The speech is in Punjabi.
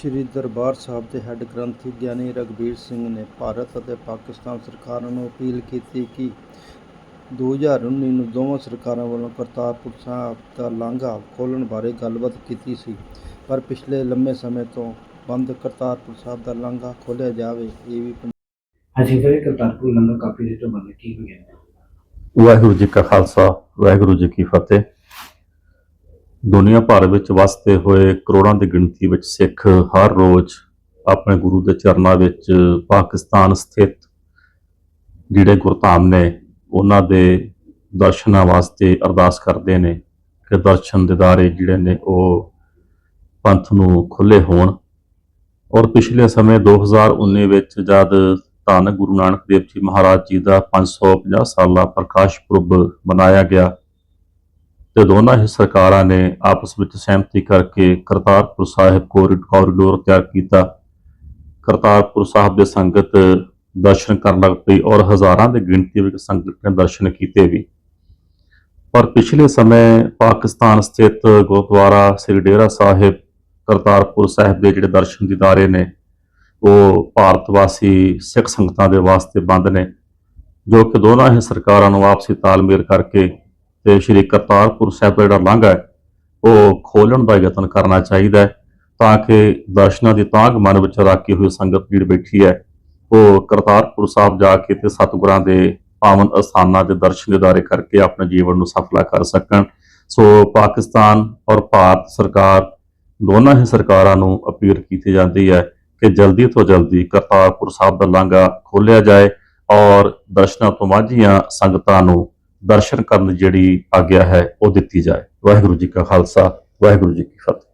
ਸ੍ਰੀ ਦਰਬਾਰ ਸਾਹਿਬ ਦੇ ਹੈੱਡ ਗ੍ਰੰਥੀ ਗਿਆਨੀ ਰਘਬੀਰ ਸਿੰਘ ਨੇ ਭਾਰਤ ਅਤੇ ਪਾਕਿਸਤਾਨ ਸਰਕਾਰਾਂ ਨੂੰ ਅਪੀਲ ਕੀਤੀ ਕਿ 2019 ਨੂੰ ਦੋਵਾਂ ਸਰਕਾਰਾਂ ਵੱਲੋਂ ਕਰਤਾਰਪੁਰ ਸਾਹਿਬ ਦਾ ਲਾਂਘਾ ਖੋਲ੍ਹਣ ਬਾਰੇ ਗੱਲਬਾਤ ਕੀਤੀ ਸੀ। ਪਰ ਪਿਛਲੇ ਲੰਮੇ ਸਮੇਂ ਤੋਂ ਬੰਦ ਕਰਤਾਰਪੁਰ ਸਾਹਿਬ ਦਾ ਲਾਂਘਾ ਖੋਲ੍ਹਿਆ ਜਾਵੇ ਇਹ ਵੀ ਹਾਂਜੀ ਸਰ ਕਰਤਾਰਪੁਰ ਲੰਗਰ ਕਾਫੀ ਦੇ ਤੋਂ ਬੰਦ ਕੀ ਹੋ ਗਿਆ? ਵਾਹਿਗੁਰੂ ਜੀ ਕਾ ਖਾਲਸਾ ਵਾਹਿਗੁਰੂ ਜੀ ਕੀ ਫਤਿਹ। ਦੁਨੀਆ ਭਰ ਵਿੱਚ ਵਸਦੇ ਹੋਏ ਕਰੋੜਾਂ ਦੀ ਗਿਣਤੀ ਵਿੱਚ ਸਿੱਖ ਹਰ ਰੋਜ਼ ਆਪਣੇ ਗੁਰੂ ਦੇ ਚਰਨਾਂ ਵਿੱਚ ਪਾਕਿਸਤਾਨ ਸਥਿਤ ਜਿਹੜੇ ਗੁਰਧਾਮ ਨੇ, ਉਹਨਾਂ ਦੇ ਦਰਸ਼ਨਾਂ ਵਾਸਤੇ ਅਰਦਾਸ ਕਰਦੇ ਨੇ ਕਿ ਦਰਸ਼ਨ ਦਿਦਾਰੇ ਜਿਹੜੇ ਨੇ ਉਹ ਪੰਥ ਨੂੰ ਖੁੱਲੇ ਹੋਣ। ਔਰ ਪਿਛਲੇ ਸਮੇਂ 2019 ਵਿੱਚ ਜਦ ਧੰਨ ਗੁਰੂ ਨਾਨਕ ਦੇਵ ਜੀ ਮਹਾਰਾਜ ਜੀ ਦਾ 550 ਸਾਲਾ ਪ੍ਰਕਾਸ਼ ਪੁਰਬ ਮਨਾਇਆ ਗਿਆ ਤੇ ਦੋਨਾਂ ਹੀ ਸਰਕਾਰਾਂ ਨੇ ਆਪਸ ਵਿੱਚ ਸਹਿਮਤੀ ਕਰਕੇ ਕਰਤਾਰਪੁਰ ਸਾਹਿਬ ਕੋਰਿਡ- ਕੋਰੀਡੋਰ ਤਿਆਰ ਕੀਤਾ। ਕਰਤਾਰਪੁਰ ਸਾਹਿਬ ਦੇ ਸੰਗਤ ਦਰਸ਼ਨ ਕਰਨ ਲੱਗ ਪਈ ਔਰ ਹਜ਼ਾਰਾਂ ਦੀ ਗਿਣਤੀ ਵਿੱਚ ਸੰਗਤ ਨੇ ਦਰਸ਼ਨ ਕੀਤੇ ਵੀ। ਪਰ ਪਿਛਲੇ ਸਮੇਂ ਪਾਕਿਸਤਾਨ ਸਥਿਤ ਗੁਰਦੁਆਰਾ ਸ੍ਰੀ ਡੇਰਾ ਸਾਹਿਬ, ਕਰਤਾਰਪੁਰ ਸਾਹਿਬ ਦੇ ਜਿਹੜੇ ਦਰਸ਼ਨ ਦੀਦਾਰੇ ਨੇ, ਉਹ ਭਾਰਤ ਵਾਸੀ ਸਿੱਖ ਸੰਗਤਾਂ ਦੇ ਵਾਸਤੇ ਬੰਦ ਨੇ, ਜੋ ਕਿ ਦੋਨਾਂ ਹੀ ਸਰਕਾਰਾਂ ਨੂੰ ਆਪਸੀ ਤਾਲਮੇਲ ਕਰਕੇ ਤੇ ਸ਼੍ਰੀ ਕਰਤਾਰਪੁਰ ਸਾਹਿਬ ਦਾ ਜਿਹੜਾ ਲਾਂਘਾ ਹੈ, ਉਹ ਖੋਲਣ ਦਾ ਯਤਨ ਕਰਨਾ ਚਾਹੀਦਾ ਹੈ ਤਾਂ ਕਿ ਦਰਸ਼ਨਾਂ ਦੀ ਤਾਂਘ ਮਨ ਵਿੱਚ ਰੱਖੀ ਹੋਈ ਸੰਗਤ ਭੀੜ ਬੈਠੀ ਹੈ, ਉਹ ਕਰਤਾਰਪੁਰ ਸਾਹਿਬ ਜਾ ਕੇ ਤੇ ਸਤਿਗੁਰਾਂ ਦੇ ਪਾਵਨ ਅਸਥਾਨਾਂ ਦੇ ਦਰਸ਼ਨ ਦਿਦਾਰੇ ਕਰਕੇ ਆਪਣੇ ਜੀਵਨ ਨੂੰ ਸਫਲਾ ਕਰ ਸਕਣ। ਸੋ ਪਾਕਿਸਤਾਨ ਔਰ ਭਾਰਤ ਸਰਕਾਰ, ਦੋਨਾਂ ਹੀ ਸਰਕਾਰਾਂ ਨੂੰ ਅਪੀਲ ਕੀਤੀ ਜਾਂਦੀ ਹੈ ਕਿ ਜਲਦੀ ਤੋਂ ਜਲਦੀ ਕਰਤਾਰਪੁਰ ਸਾਹਿਬ ਦਾ ਲਾਂਘਾ ਖੋਲ੍ਹਿਆ ਜਾਏ ਔਰ ਦਰਸ਼ਨਾਂ ਤੋਂ ਮਾਝੀਆਂ ਸੰਗਤਾਂ ਨੂੰ ਦਰਸ਼ਨ ਕਰਨ ਦੀ ਜਿਹੜੀ ਆਗਿਆ ਹੈ ਉਹ ਦਿੱਤੀ ਜਾਏ। ਵਾਹਿਗੁਰੂ ਜੀ ਕਾ ਖਾਲਸਾ, ਵਾਹਿਗੁਰੂ ਜੀ ਕੀ ਫਤਿਹ।